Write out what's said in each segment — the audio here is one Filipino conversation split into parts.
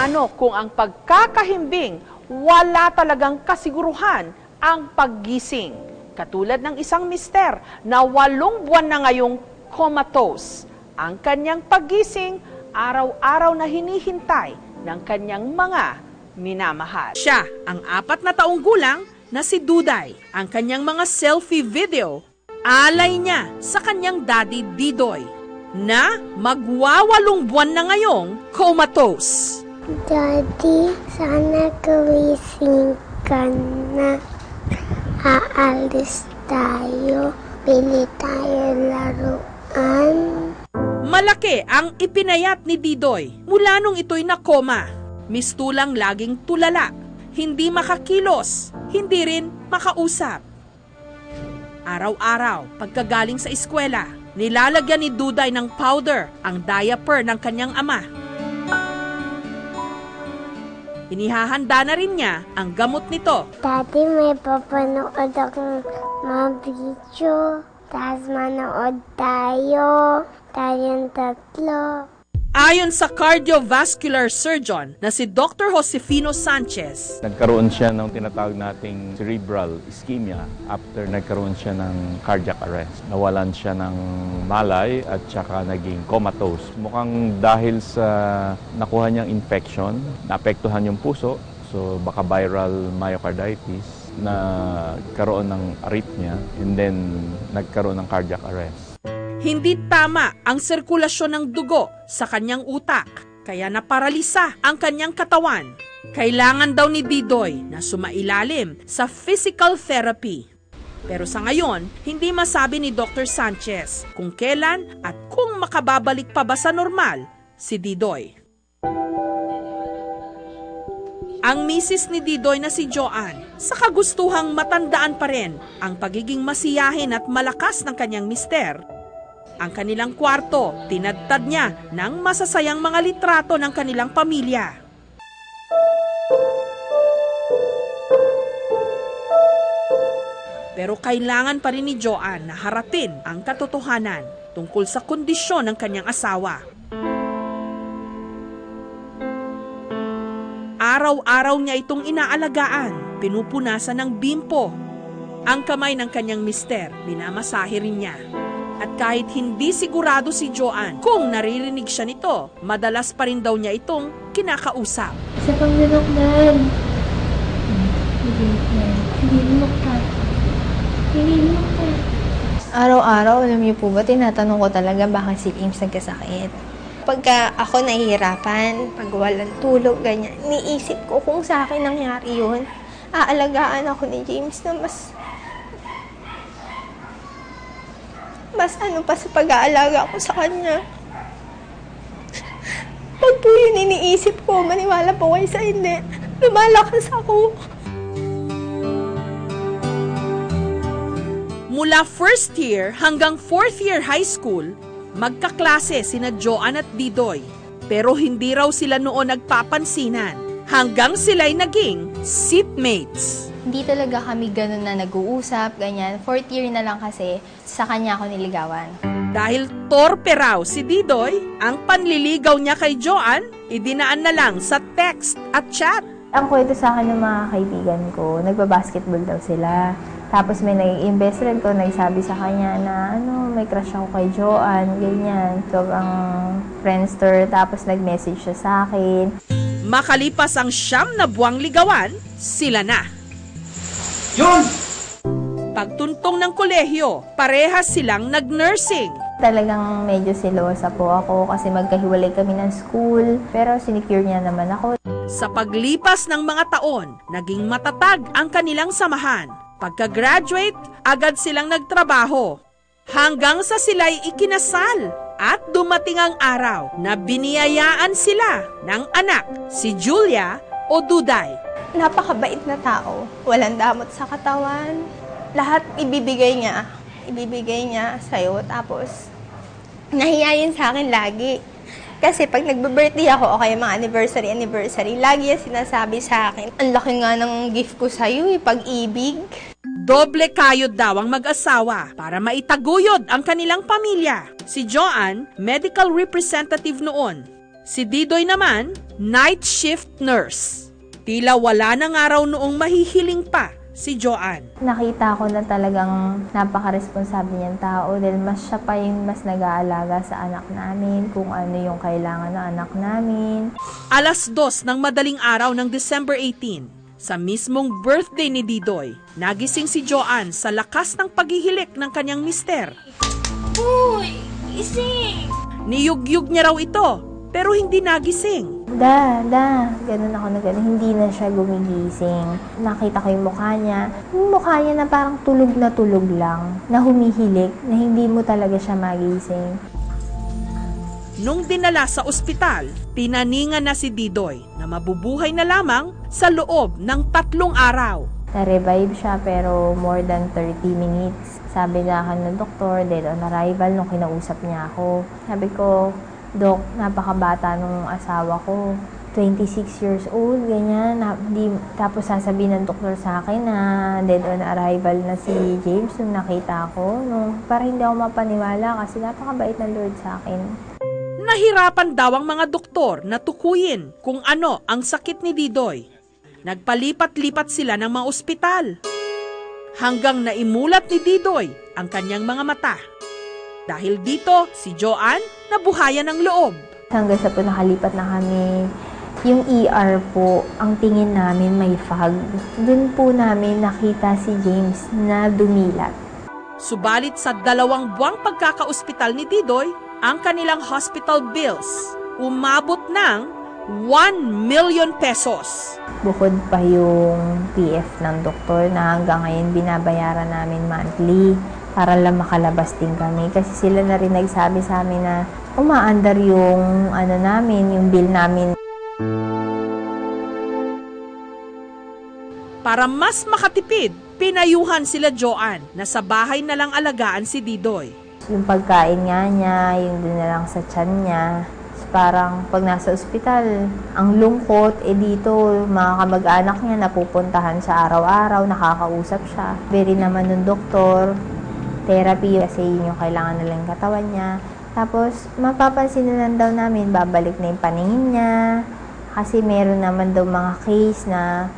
Paano kung ang pagkakahimbing wala talagang kasiguruhan ang paggising? Katulad ng isang mister na walong buwan na ngayong comatose. Ang kanyang paggising, araw-araw na hinihintay ng kanyang mga minamahal. Siya, ang apat na taong gulang na si Duday. Ang kanyang mga selfie video, alay niya sa kanyang daddy Didoy na magwawalong buwan na ngayong comatose. Daddy, sana gumising ka na. Aalis tayo. Pili tayo laruan. Malaki ang ipinayat ni Didoy mula nung ito'y nakoma. Mistulang laging tulala, hindi makakilos, hindi rin makausap. Araw-araw, pagkagaling sa eskwela, nilalagyan ni Duday ng powder ang diaper ng kanyang ama. Inihahanda na rin niya ang gamot nito Daddy, may papanood akong mga video. Tapos manood tayo. Tayong tatlo. Ayon sa cardiovascular surgeon na si Dr. Josefino Sanchez, Nagkaroon siya ng tinatawag nating cerebral ischemia after nagkaroon siya ng cardiac arrest. Nawalan siya ng malay at saka naging comatose. Mukhang dahil sa nakuha niyang infection, naapektuhan yung puso, so baka viral myocarditis na karoon ng arrhythmia and then nagkaroon ng cardiac arrest. Hindi tama ang sirkulasyon ng dugo sa kanyang utak, kaya naparalisa ang kanyang katawan. Kailangan daw ni Didoy na sumailalim sa physical therapy. Pero sa ngayon, hindi masabi ni Dr. Sanchez kung kailan at kung makababalik pa ba sa normal si Didoy. Ang misis ni Didoy na si Joanne, sa kagustuhang matandaan pa rin ang pagiging masiyahin at malakas ng kanyang mister, ang kanilang kwarto, tinadtad niya ng masasayang mga litrato ng kanilang pamilya. Pero kailangan pa rin ni Joanne na harapin ang katotohanan tungkol sa kondisyon ng kanyang asawa. Araw-araw niya itong inaalagaan, pinupunasan ng bimpo. Ang kamay ng kanyang mister, minamasahe rin niya. At kahit hindi sigurado si Joanne kung naririnig siya nito, madalas pa rin daw niya itong kinakausap. Isa pang. Hindi linokdan. Araw-araw, alam niyo po ba, tinatanong ko talaga bakit si James nagkasakit. Pagka ako nahihirapan, pag walang tulog, ganyan, niisip ko kung sa akin nangyari yun, aalagaan ako ni James na mas mas ano pa sa pag-aalaga ko sa kanya. Pag po yun iniisip ko, maniwala po kayo sa hindi, lumalakas ako. Mula first year hanggang fourth year high school, magkaklase sina Joanne at Didoy. Pero hindi raw sila noon nagpapansinan hanggang sila'y naging seatmates. Hindi talaga kami ganun na nag-uusap, ganyan. Fourth year na lang kasi, sa kanya ako niligawan. Dahil torpe raw si Didoy, ang panliligaw niya kay Joanne, idinaan na lang sa text at chat. Ang kwento sa akin ng mga kaibigan ko, nagbabasketball daw sila. Tapos may naging best friend ko, nagsabi sa kanya na, ano, may crush ako kay Joanne, ganyan. Sobrang friendster, tapos nag-message siya sa akin. Makalipas ang siyam na buwang ligawan, sila na. Yun! Pagtuntong ng kolehiyo, parehas silang nag-nursing. Talagang medyo silosa po ako kasi magkahiwalay kami ng school. Pero sinecure niya naman ako. Sa paglipas ng mga taon, naging matatag ang kanilang samahan. Pagka-graduate, agad silang nagtrabaho. Hanggang sa sila'y ikinasal at dumating ang araw na biniyayaan sila ng anak, si Julia o Duday. Napakabait na tao. Walang damot sa katawan. Lahat ibibigay niya. Ibibigay niya sa'yo. Tapos, nahiyayin sa akin lagi. Kasi pag nagbe-birthday ako o kaya mga anniversary, anniversary, lagi yan sinasabi sa akin, ang laki nga ng gift ko sa'yo eh, pag-ibig. Doble kayod daw ang mag-asawa para maitaguyod ang kanilang pamilya. Si Joanne, medical representative noon. Si Didoy naman, night shift nurse. Tila wala nang araw noong mahihiling pa si Joanne. Nakita ko na talagang napaka-responsable niyang tao dahil mas siya pa yung mas nag-aalaga sa anak namin, kung ano yung kailangan ng anak namin. Alas dos ng madaling araw ng December 18, sa mismong birthday ni Didoy, nagising si Joanne sa lakas ng paghihilik ng kanyang mister. Uy! Ising! Niyugyug niya raw ito, pero hindi nagising. Da, da, ganun ako na ganun. Hindi na siya gumigising. Nakita ko yung mukha niya. Yung mukha niya na parang tulog na tulog lang. Na humihilik, na hindi mo talaga siya magising. Nung dinala sa ospital, tinaningan na si Didoy na mabubuhay na lamang sa loob ng tatlong araw. Na-revive siya pero more than 30 minutes. Sabi na akin ng doktor, dead on arrival nung kinausap niya ako. Sabi ko, Dok, napakabata nung asawa ko. 26 years old, ganyan. Na, di, tapos sasabihin ng doktor sa akin na dead on arrival na si James nung nakita ko. No, para hindi ako mapaniwala kasi napakabait ng Lord sa akin. Nahirapan daw ang mga doktor na tukuyin kung ano ang sakit ni Didoy. Nagpalipat-lipat sila ng mga ospital. Hanggang naimulat ni Didoy ang kanyang mga mata. Dahil dito, si Joanne nabuhayan ng loob. Hanggang sa po nakalipat na kami, yung ER po, ang tingin namin may fog. Doon po namin nakita si James na dumilat. Subalit sa dalawang buwang pagkakaospital ni Didoy, ang kanilang hospital bills umabot ng 1 million pesos. Bukod pa yung PF ng doktor na hanggang ngayon binabayaran namin monthly para lang makalabas din kami. Kasi sila na rin nagsabi sa amin na umaandar yung ano namin, yung bill namin. Para mas makatipid, pinayuhan sila Joanne na sa bahay na lang alagaan si Didoy. Yung pagkain nga niya, yung doon na lang sa tiyan niya. Parang pag nasa ospital, ang lungkot, eh dito, mga kamag-anak niya, napupuntahan siya araw-araw, nakakausap siya. Very naman ng doktor, therapy kasi yun yung kailangan nilang katawan niya. Tapos, mapapansin na lang daw namin, babalik na yung paningin niya. Kasi meron naman daw mga case na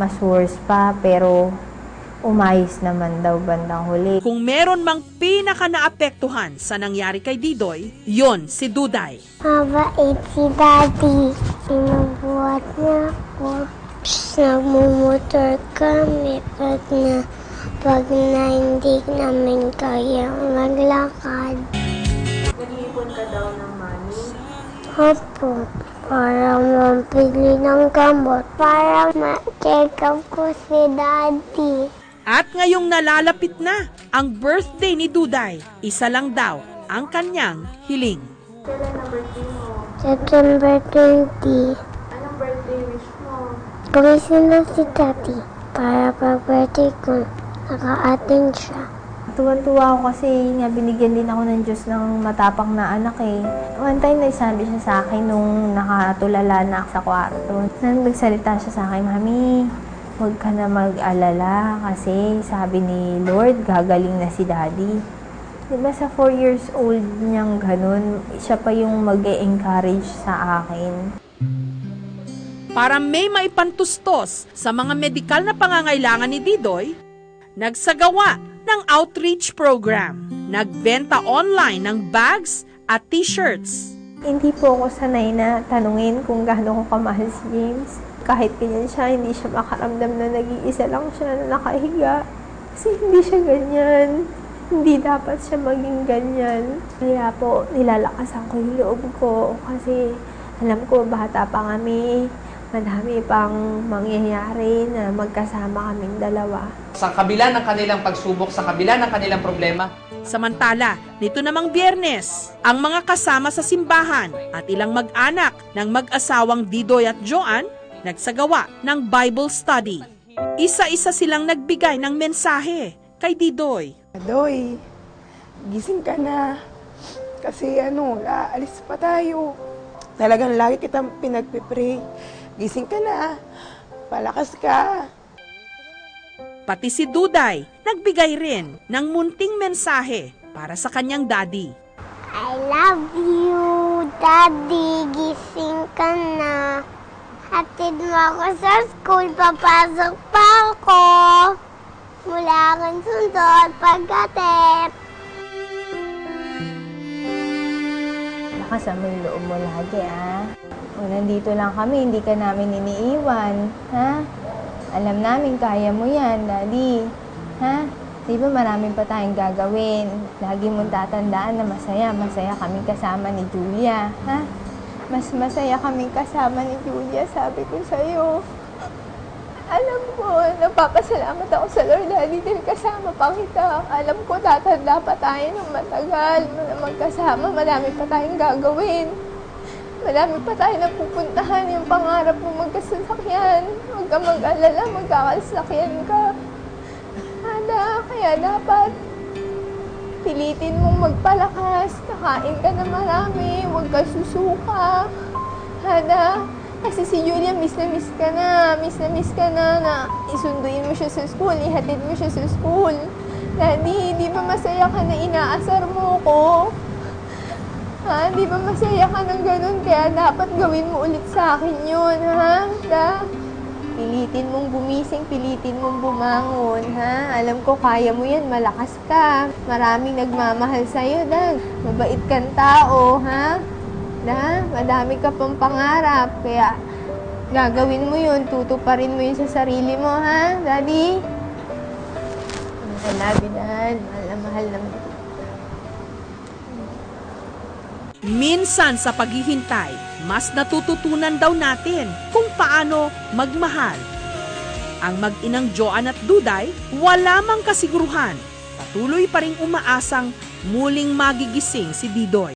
mas worse pa, pero umayos naman daw bandang huli. Kung meron mang pinaka naapektuhan sa nangyari kay Didoy, yon si Duday. Mabait si Daddy. Sinubuhat niya ako. Nagmumotor kami pag na, pag na hindi namin kaya maglakad. Nag-iipon ka daw ng money. Opo, para mabili ng gamot. Para ma-check up ko si Daddy. At ngayong nalalapit na ang birthday ni Duday, isa lang daw ang kanyang hiling. September 20. Anong birthday wish mo? Gumising na si Daddy para pag-birthday ko, naka-attend siya. Tuwan-tuwa ako kasi nga binigyan din ako ng Diyos ng matapang na anak eh. One time nagsabi siya sa akin nung nakatulala na ako sa kwarto. Nang nagsalita siya sa akin, Mami, huwag ka na mag-alala kasi sabi ni Lord, gagaling na si Daddy. Diba sa 4 years old niyang ganun, siya pa yung mag encourage sa akin. Para may maipantustos sa mga medikal na pangangailangan ni Didoy, nagsagawa ng outreach program. Nagbenta online ng bags at t-shirts. Hindi po ako sanay na tanungin kung gaano ko kamahal si James. Kahit ganyan siya, hindi siya makaramdam na nag-iisa lang siya na nakahiga. Kasi hindi siya ganyan. Hindi dapat siya maging ganyan. Kaya po, nilalakasan ko yung loob ko kasi alam ko bata pa kami. Madami pang mangyayari na magkasama kaming dalawa. Sa kabila ng kanilang pagsubok, sa kabila ng kanilang problema, Samantala, nito namang biyernes, ang mga kasama sa simbahan at ilang mag-anak ng mag-asawang Didoy at Joan nagsagawa ng Bible study. Isa-isa silang nagbigay ng mensahe kay Didoy. Doy, gising ka na. Kasi ano, aalis pa tayo. Talagang lagi kitang pinagpipray. Gising ka na. Palakas ka. Pati si Duday nagbigay rin ng munting mensahe para sa kanyang daddy. I love you, Daddy, gising ka na. Hatid mo ako sa school, papasok pa ako. Wala kang sundot pagkatid. Lakas mo yung loob mo lagi, ah. O, nandito lang kami, hindi ka namin iniiwan, ha? Alam namin, kaya mo yan, Daddy. Ha? Di ba maraming pa tayong gagawin? Lagi mong tatandaan na masaya, masaya kami kasama ni Julia, ha? Mas masaya kami kasama ni Julia, sabi ko sa'yo. Alam ko, napapasalamat ako sa Lord Daddy dahil kasama pa kita. Alam ko, tatanda pa tayo ng matagal na magkasama. Madami pa tayong gagawin. Madami pa tayo napupuntahan yung pangarap mo magkasasakyan. Huwag ka mag-alala, magkakasakyan ka. Ada, kaya dapat pilitin mong magpalakas. Kakain ka na marami, huwag ka susuka. Hada, kasi si Julia, miss na miss ka na. Miss na miss ka na na isunduin mo siya sa school, ihatid mo siya sa school. Daddy, di ba masaya ka na inaasar mo ko? Ha? Di ba masaya ka ng ganun? Kaya dapat gawin mo ulit sa akin yun, ha? Da? Pilitin mong gumising, pilitin mong bumangon, ha? Alam ko, kaya mo yan, malakas ka. Maraming nagmamahal sa'yo, Dag. Mabait kang tao, ha? Da? Madami ka pang pangarap, kaya gagawin mo yun, tutuparin mo yun sa sarili mo, ha? Daddy? I love you, Dad. Mahal na mahal na Minsan sa paghihintay, mas natututunan daw natin kung paano magmahal. Ang mag-inang Joan at Duday, wala mang kasiguruhan. Patuloy pa ring umaasang muling magigising si Didoy.